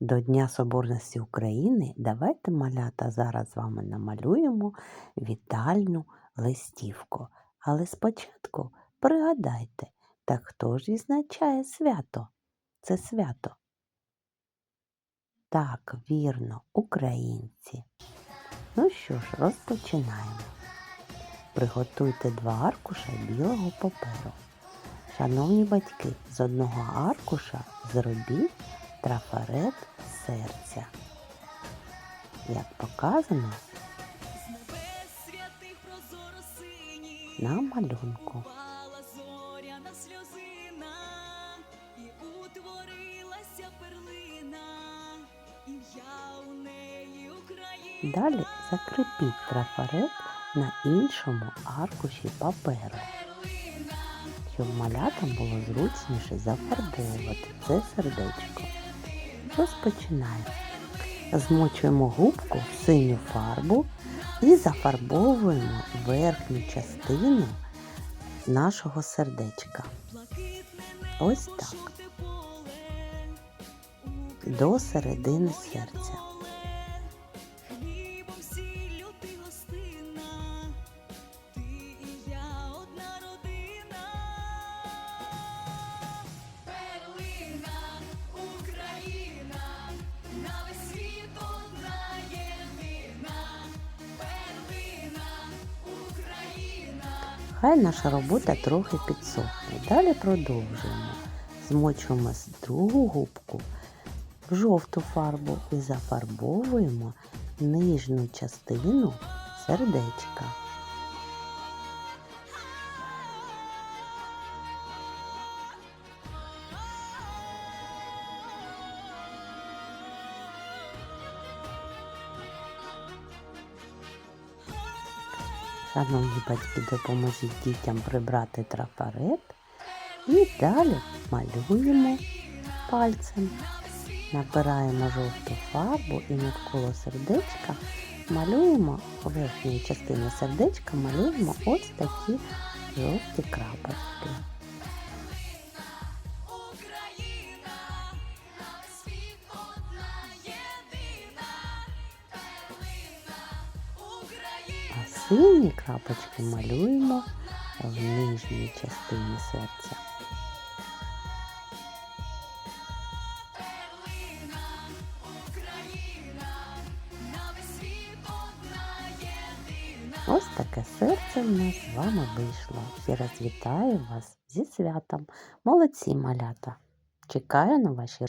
До Дня Соборності України давайте малята зараз з вами намалюємо вітальну листівку. Але спочатку пригадайте, так хто ж відзначає свято? Це свято. Так, вірно, українці. Ну що ж, розпочинаємо. Приготуйте два аркуша білого паперу. Шановні батьки, з одного аркуша зробіть трафарет серця. Як показано на малюнку. Далі закріпіть трафарет на іншому аркуші паперу, щоб малятам було зручніше зафарбовувати це сердечко. Розпочинаємо. Змочуємо губку в синю фарбу і зафарбовуємо верхню частину нашого сердечка. Ось так, до середини серця. Хай наша робота трохи підсохне. Далі продовжуємо. Змочуємо другу губку в жовту фарбу і зафарбовуємо нижню частину сердечка. Шановні батьки, допоможіть дітям прибрати трафарет і далі малюємо пальцем. Набираємо жовту фарбу і навколо сердечка малюємо верхньої частини сердечка, малюємо ось такі жовті крапочки. Сині крапочки малюємо в нижній частині серця. Ось таке серце в нас з вами вийшло. Ще раз вітаю вас зі святом. Молодці малята! Чекаю на ваші